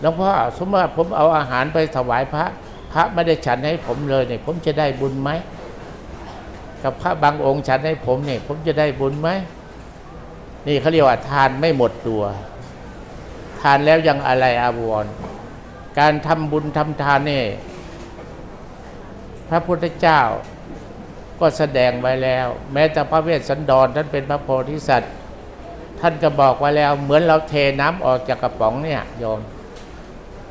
หลวงพ่อสมมติว่าผมเอาอาหารไปถวายพระ พระไม่ได้ฉันให้ผมเลยเนี่ยผมจะได้บุญไหมกับพระบางองค์ฉันให้ผมเนี่ยผมจะได้บุญไหมนี่เขาเรียกว่าทานไม่หมดตัว ทานแล้วยังอะไรอาวร การทำบุญทำทานเนี่ยพระพุทธเจ้าก็แสดงไว้แล้ว แม้แต่พระเวสสันดรท่านเป็นพระโพธิสัตว์ ท่านก็บอกไว้แล้ว เหมือนเราเทน้ำออกจากกระป๋องเนี่ยโยม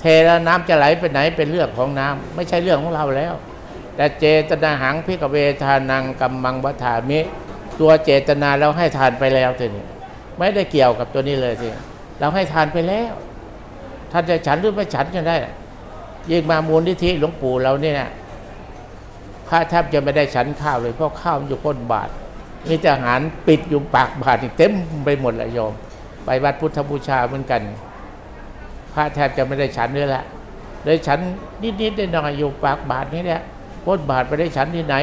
ทแล้วน้ำจะไหลไปไหนเป็นเรื่องของน้ำไม่ใช่เรื่องของเราแล้ว แต่เจตนาหังพิกเวทานังกัมมังวัฏามิ ตัวเจตนาเราให้ทานไปแล้วทีนี้ไม่ได้เกี่ยวกับตัวนี้เลยทีเราให้ทานไปแล้ว ท่านจะฉันหรือไม่ฉันก็ได้ยิ่งมามูลนิธิหลวงปู่เราเนี่ยพระแทบจะไม่ได้ฉันข้าวเลยเพราะข้าวมันอยู่ก้นบาทมีแต่อาหารปิดอยู่ปากบาทนี่เต็มไปหมดเลยโยม ไปวัดพุทธบูชาเหมือนกัน พระแทบจะไม่ได้ฉันด้วยละเลยฉันนิดๆได้หน่อยๆอยู่ปากบาทนี่แหละก้นบาทไปได้ฉันที่ไหน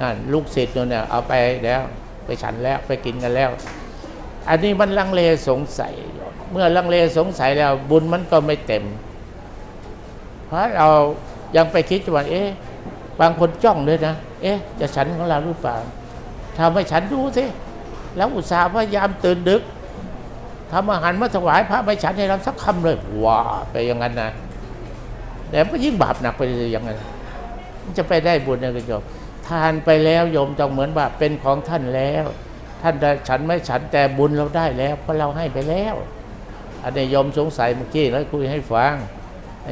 นั่นลูกศิษย์เนี่ยเอาไปแล้วไปฉันแล้วไปกินกันแล้ว อันนี้มันลังเลสงสัย เมื่อลังเลสงสัยแล้วบุญมันก็ไม่เต็ม เพราะเรายังไปคิดว่าเอ๊ะบางคนจ้องด้วยนะ เอ๊ะ จะฉันของเราหรือเปล่าทำให้ฉันดูสิ แล้วอุตส่าห์พยายามตื่นดึก ทำอาหารมาถวายพระไม่ฉันให้เราสักคำเลยว้าไปอย่างนั้นนะแต่ก็ยิ่งบาปหนักไปเลยอย่างนั้นจะไปได้บุญนะคุณโยมทานไปแล้วโยมต้องเหมือนว่าเป็นของท่านแล้ว ท่านฉันไม่ฉันแต่บุญเราได้แล้วเพราะเราให้ไปแล้ว อันนี้โยมสงสัยเมื่อกี้แล้วคุยให้ฟัง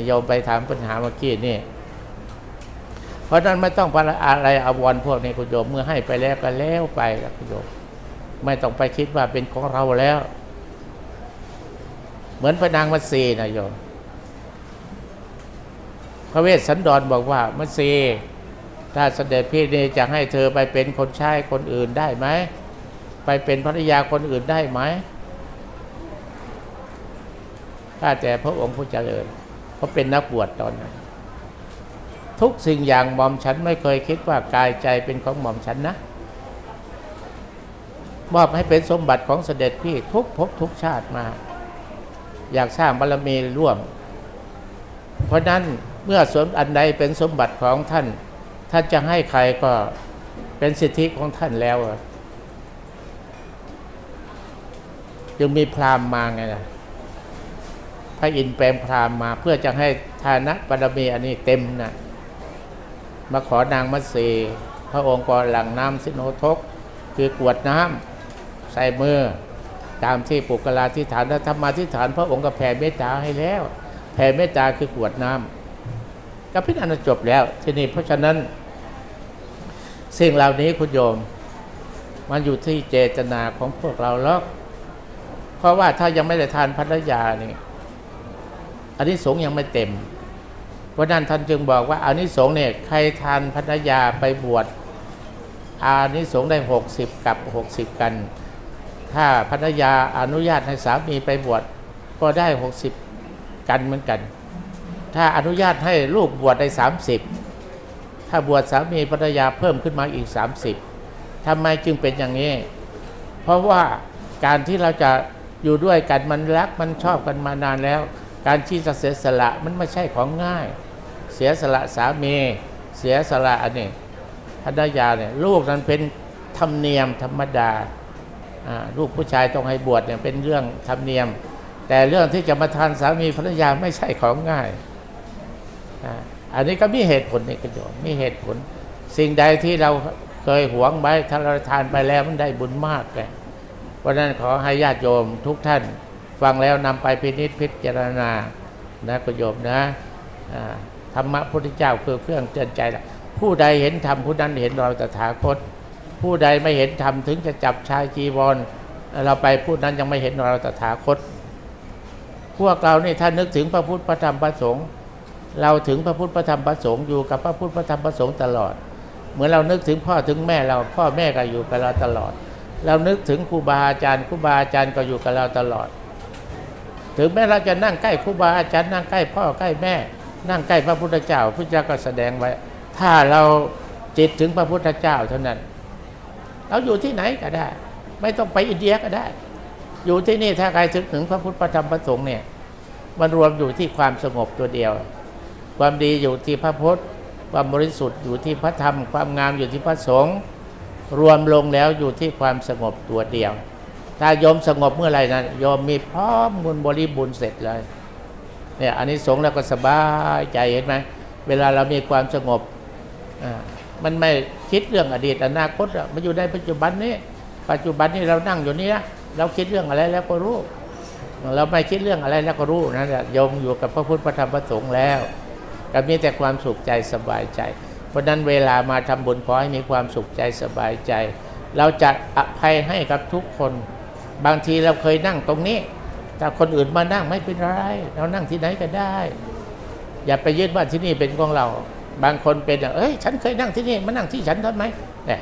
โยมไปถามปัญหาเมื่อกี้นี่เพราะนั้นไม่ต้องอะไรอาวรพวกนี้คุณโยมเมื่อให้ไปแล้วก็แล้วไปครับคุณโยมไม่ต้องไปคิดว่าเป็นของเราแล้ว เหมือนพระนางมัตสีนะโยมพระเวสสันดรบอกว่ามัตสีถ้าเสด็จพี่นี่จะให้เธอไปเป็นคนใช้คนอื่นได้ไหมไปเป็นภรรยาคนอื่นได้ไหมถ้าแต่พระองค์ผู้เจริญเขาเป็นนักบวชตอนนั้น ทุกสิ่งอย่างหม่อมฉันไม่เคยคิดว่ากายใจเป็นของหม่อมฉันนะ มอบให้เป็นสมบัติของเสด็จพี่ทุกภพทุกชาติมา อยากสร้างบารมีร่วม เพราะนั้นเมื่อสมอันใดเป็นสมบัติของท่าน ท่านจะให้ใครก็เป็นสิทธิของท่านแล้วยังมีพราหมณ์มาไงนะพระอินทร์แปลงพราหมณ์มาเพื่อจะให้ฐานะบารมีอันนี้เต็มนะมาขอนางมัตสีพระองค์ก็หลังน้ำสิโนทกคือกวดน้ำใส่มือ ตามที่ปุกลาธิฐานธรรมาธิฐาน พระองค์ก็แผ่เมตตาให้แล้ว แผ่เมตตาคือกวดน้ำก็พิจารณาจบแล้วทีนี้เพราะฉะนั้น สิ่งเหล่านี้คุณโยม มันอยู่ที่เจตนาของพวกเราหรอกเพราะว่าถ้ายังไม่ได้ทานพัทยานี่อันนี้สงส์ยังไม่เต็มเพราะนั้นท่านจึงบอกว่าอานิสงส์เนี่ยใครทานพัทยาไปบวชอานิสงส์ได้หกสิบกับหกสิบกัน ถ้าพัทยาอนุญาตให้สามีไปบวชก็ได้หกสิบกันเหมือนกัน ถ้าอนุญาตให้ลูกบวชได้สามสิบถ้าบวชสามีภรรยาเพิ่มขึ้นมาอีกสามสิบทำไมจึงเป็นอย่างนี้ เพราะว่าการที่เราจะอยู่ด้วยกันมันรักมันชอบกันมานานแล้ว การที่จะเสียสละมันไม่ใช่ของง่าย เสียสละสามีเสียสละอันนี้ภรรยาเนี่ยลูกนั้นเป็นธรรมเนียมธรรมดา ลูกผู้ชายต้องให้บวชเนี่ยเป็นเรื่องธรรมเนียม แต่เรื่องที่จะมาทานสามีภรรยาไม่ใช่ของง่ายอันนี้ก็มีเหตุผลในกระโยมมีเหตุผล สิ่งใดที่เราเคยหวงไว้ถ้าเราทานไปแล้วมันได้บุญมากเลยเพราะนั้นขอให้ญาติโยมทุกท่านฟังแล้วนำไปพินิจพิจารณานะกระโยมนะธรรมะพุทธเจ้าคือเครื่องเตือนใจผู้ใดเห็นธรรมผู้นั้นเห็นเราตถาคต ผู้ใดไม่เห็นธรรมถึงจะจับชายจีวรเราไปผู้นั้นยังไม่เห็นเราตถาคต พวกเรานี่ถ้านึกถึงพระพุทธพระธรรมพระสงฆ์เราถึงพระพุทธพระธรรมพระสงฆ์อยู่กับพระพุทธพระธรรมพระสงฆ์ตลอด เหมือนเรานึกถึงพ่อถึงแม่เราพ่อแม่ก็อยู่กับเราตลอด เรานึกถึงครูบาอาจารย์ครูบาอาจารย์ก็อยู่กับเราตลอด ถึงแม้เราจะนั่งใกล้ครูบาอาจารย์นั่งใกล้พ่อใกล้แม่ นั่งใกล้พระพุทธเจ้าพระเจ้าก็แสดงไว้ ถ้าเราจิตถึงพระพุทธเจ้าเท่านั้น เราอยู่ที่ไหนก็ได้ ไม่ต้องไปอินเดียก็ได้ อยู่ที่นี่ถ้าใครถึงถึงพระพุทธพระธรรมพระสงฆ์เนี่ยมันรวมอยู่ที่ความสงบตัวเดียว ความดีอยู่ที่พระพุทธความบริสุทธิ์อยู่ที่พระธรรม ความงามอยู่ที่พระสงฆ์รวมลงแล้วอยู่ที่ความสงบตัวเดียว ถ้าโยมสงบเมื่อไหร่นะโยมมีพร้อมบุญบริบูรณ์เสร็จเลยเนี่ยอันนี้สงส์แล้วก็สบายใจเห็นไหมเวลาเรามีความสงบอ่า มันไม่คิดเรื่องอดีตอนาคตมันอยู่ในปัจจุบันนี้ ปัจจุบันนี้เรานั่งอยู่นี่นะเราคิดเรื่องอะไรแล้วก็รู้เราไม่คิดเรื่องอะไรแล้วก็รู้นั่นแหละโยมอยู่กับพระพุทธพระธรรมพระสงฆ์แล้วก็มีแต่ความสุขใจสบายใจ เพราะนั้นเวลามาทำบุญขอให้มีความสุขใจสบายใจ เราจะอภัยให้กับทุกคน บางทีเราเคยนั่งตรงนี้ แต่คนอื่นมานั่งไม่เป็นไร เรานั่งที่ไหนก็ได้ อย่าไปยึดว่าที่นี่เป็นของเรา บางคนเป็นอย่างเอ้ยฉันเคยนั่งที่นี่มานั่งที่ฉันทำไมเนี่ย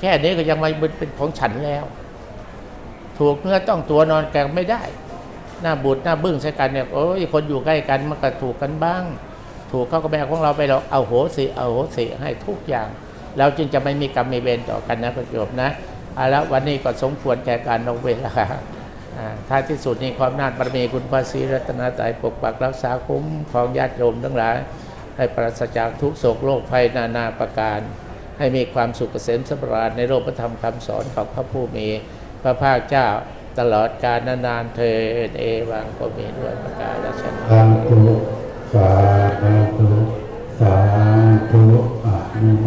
แค่นี้ก็ยังไม่เป็นของฉันแล้ว ถูกเนื้อต้องตัวนอนแกงไม่ได้ หน้าบูดหน้าบึ้งใส่กันเนี่ยโอ้ยคนอยู่ใกล้กันมันก็ถูกกันบ้าง ถูกเขาก็แบกของเราไปเราเอาโหสิเอาโหสิให้ทุกอย่าง เราจึงจะไม่มีกรรมมีเวรต่อกันนะประโยชน์นะเอาละวันนี้ก็สมควรแก่การลงเวลาท้ายที่สุดนี้ความนาถบารมีคุณพระศรีรัตนตรัยปกปักรักษาคุ้มของญาติโยมทั้งหลาย ให้ปราศจากทุกโศกโรคภัยนานาประการ ให้มีความสุขเกษมสำราญในโลกพระธรรมคำสอนของพระผู้มี พระภาคเจ้าตลอดกาลนานๆเทอเอวังก็มีด้วยประการและชนสาธุสาธุสาธุอนุโม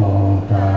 ทา